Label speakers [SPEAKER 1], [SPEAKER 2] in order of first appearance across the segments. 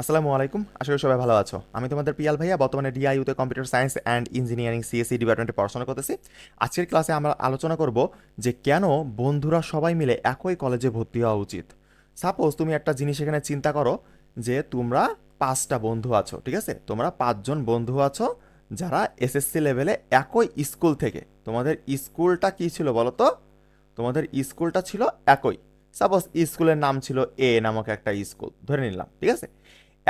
[SPEAKER 1] আসসালামু আলাইকুম। করি সবাই ভালো আছো। আমি তোমাদের পিয়াল ভাইয়া, বর্তমানে ডিআইউতে computer science and engineering CSC ডিপার্টমেন্টে পড়াশোনা করতেছি। আজকের ক্লাসে আমরা আলোচনা করব যে কেন বন্ধুরা সবাই মিলে একই কলেজে ভর্তি হওয়া উচিত। সাপোজ তুমি একটা জিনিস এখানে চিন্তা করো যে তোমরা পাঁচটা বন্ধু আছো, ঠিক আছে? তোমরা পাঁচজন বন্ধু আছো যারা এসএসসি লেভেলে একই স্কুল থেকে। তোমাদের স্কুলটা কি ছিল বলো তো তোমাদের স্কুলটা ছিল একই। সাপোজ স্কুলের নাম ছিল এ নামক একটা স্কুল, ধরে নিলাম, ঠিক আছে?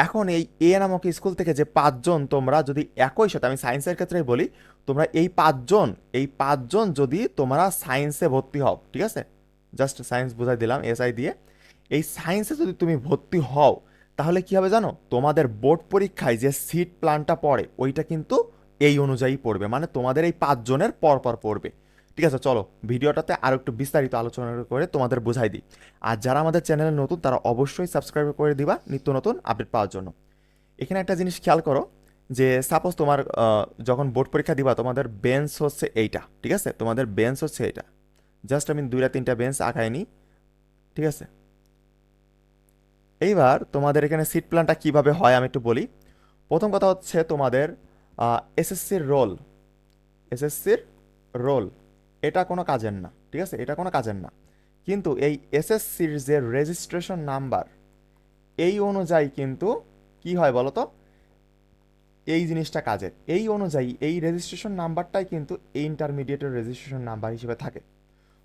[SPEAKER 1] এখন এই এ নামক স্কুল থেকে যে পাঁচজন তোমরা যদি একই সাথে, আমি সায়েন্সের ক্ষেত্রে বলি, তোমরা এই পাঁচজন এই পাঁচজন যদি তোমরা সায়েন্সে ভর্তি হও, ঠিক আছে? জাস্ট সায়েন্স বোঝাই দিলাম এসআই দিয়ে। এই সায়েন্সে যদি তুমি ভর্তি হও, তাহলে কি হবে জানো? তোমাদের বোর্ড পরীক্ষায় যে সিট প্ল্যানটা পড়ে, ওইটা কিন্তু এই অনুযায়ী পড়বে মানে তোমাদের এই পাঁচজনের পর পর পড়বে। ঠিক আছে, চলো, ভিডিওটাতে আরও একটু বিস্তারিত আলোচনা করে তোমাদের বোঝাই দিই। আর যারা আমাদের চ্যানেলে নতুন, তারা অবশ্যই সাবস্ক্রাইব করে দিবা নিত্য নতুন আপডেট পাওয়ার জন্য। এখানে একটা জিনিস খেয়াল করো, যে সাপোজ তোমার যখন বোর্ড পরীক্ষা দিবা, তোমাদের বেঞ্চ হচ্ছে এইটা, ঠিক আছে? তোমাদের বেঞ্চ হচ্ছে এইটা। জাস্ট আমি দুইটা, তিনটা বেঞ্চ আঁকাইনি ঠিক আছে? এইবার তোমাদের এখানে সিট প্ল্যানটা কীভাবে হয় আমি একটু বলি। প্রথম কথা হচ্ছে তোমাদের এসএসসির রোল এসএসসির রোল এটা কোনো কাজের না, ঠিক আছে? এটা কোনো কাজের না। কিন্তু এই এসএসসির যে রেজিস্ট্রেশন নাম্বার এই অনুযায়ী কিন্তু কি হয় বলো তো এই জিনিসটা কাজের। এই অনুযায়ী এই রেজিস্ট্রেশন নাম্বারটাই কিন্তু এই ইন্টারমিডিয়েটের রেজিস্ট্রেশন নাম্বার হিসেবে থাকে।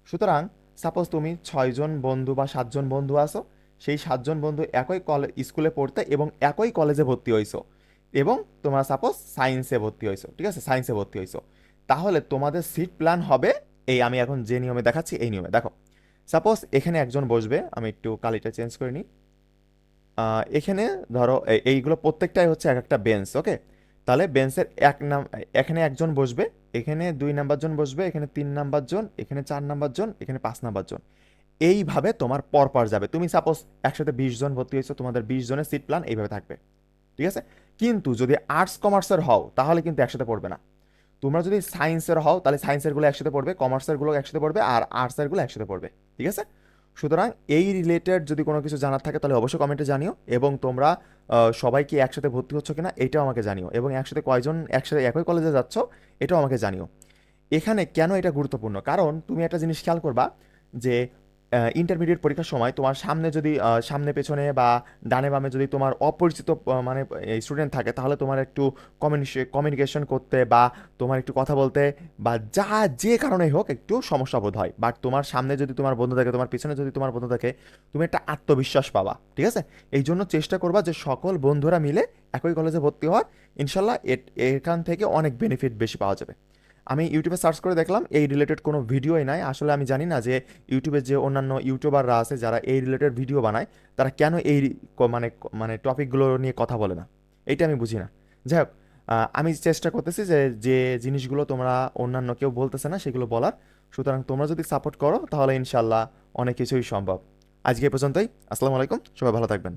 [SPEAKER 1] সুতরাং সাপোজ তুমি ছয়জন বন্ধু বা সাতজন বন্ধু আসো সেই সাতজন বন্ধু একই কলে স্কুলে পড়তে এবং একই কলেজে ভর্তি হইছো এবং তোমরা সাপোজ সায়েন্সে ভর্তি হইছো, ঠিক আছে? সায়েন্সে ভর্তি হইছো। তাহলে তোমাদের সিট প্ল্যান হবে এই, আমি এখন যে নিয়মে দেখাচ্ছি এই নিয়মে। দেখো সাপোজ এখানে একজন বসবে, আমি একটু কালিটা চেঞ্জ করে নিই। এখানে ধরো এইগুলো প্রত্যেকটাই হচ্ছে এক একটা বেঞ্চ ওকে তাহলে বেঞ্চের এক নাম, এখানে একজন বসবে, এখানে দুই নাম্বার জন বসবে, এখানে তিন নাম্বার জন, এখানে চার নাম্বার জন, এখানে পাঁচ নাম্বার জন। এইভাবে তোমার পরপর যাবে। তুমি সাপোজ একসাথে বিশ জন ভর্তি হয়েছো, তোমাদের বিশ জনের সিট প্ল্যান এইভাবে থাকবে। ঠিক আছে? কিন্তু যদি আর্টস কমার্সের হও, তাহলে কিন্তু একসাথে পড়বে না। তোমরা যদি সায়েন্সের হও, তাহলে সায়েন্সের একসাথে পড়বে কমার্সেরগুলো একসাথে পড়বে, আর আর্টসেরগুলো একসাথে পড়বে, ঠিক আছে? সুতরাং এই রিলেটেড যদি কোনো কিছু জানার থাকে, তাহলে অবশ্যই কমেন্টে জানিও, এবং তোমরা সবাই কি একসাথে ভর্তি হচ্ছ কিনা, এটাও আমাকে জানিও, এবং একসাথে কয়জন, একসাথে একই কলেজে যাচ্ছ, এটাও আমাকে জানিও। এখানে কেন এটা গুরুত্বপূর্ণ? কারণ তুমি একটা জিনিস খেয়াল করবা যে ইন্টারমিডিয়েট পরীক্ষার সময় তোমার সামনে যদি সামনে পেছনে বা ডানে বামে যদি তোমার অপরিচিত মানে স্টুডেন্ট থাকে, তাহলে তোমার একটু কমিউনিকেশন করতে বা তোমার একটু কথা বলতে বা যা যে কারণেই হোক একটু সমস্যা বোধ হয়। বাট তোমার সামনে যদি তোমার বন্ধু থাকে, তোমার পিছনে যদি তোমার বন্ধু থাকে, তুমি একটা আত্মবিশ্বাস পাবা, ঠিক আছে? এই জন্য চেষ্টা করবা যে সকল বন্ধুরা মিলে একই কলেজে ভর্তি হওয়ার। ইনশাল্লাহ এখান থেকে অনেক বেনিফিট বেশি পাওয়া যাবে। আমি ইউটিউবে সার্চ করে দেখলাম, এই রিলেটেড কোনো ভিডিওই নাই। আসলে আমি জানি না যে ইউটিউবে যে অন্যান্য ইউটিউবাররা আছে, যারা এই রিলেটেড ভিডিও বানায়, তারা কেন এই মানে মানে টপিকগুলো নিয়ে কথা বলে না? এইটা আমি বুঝি না। যাই হোক আমি চেষ্টা করতেছি যে যে জিনিসগুলো তোমরা অন্যান্য কেউ বলতেছে না, সেগুলো বলার। সুতরাং তোমরা যদি সাপোর্ট করো, তাহলে ইনশাল্লাহ অনেক কিছুই সম্ভব। আজকে এ পর্যন্তই। আসসালামু আলাইকুম। সবাই ভালো থাকবেন।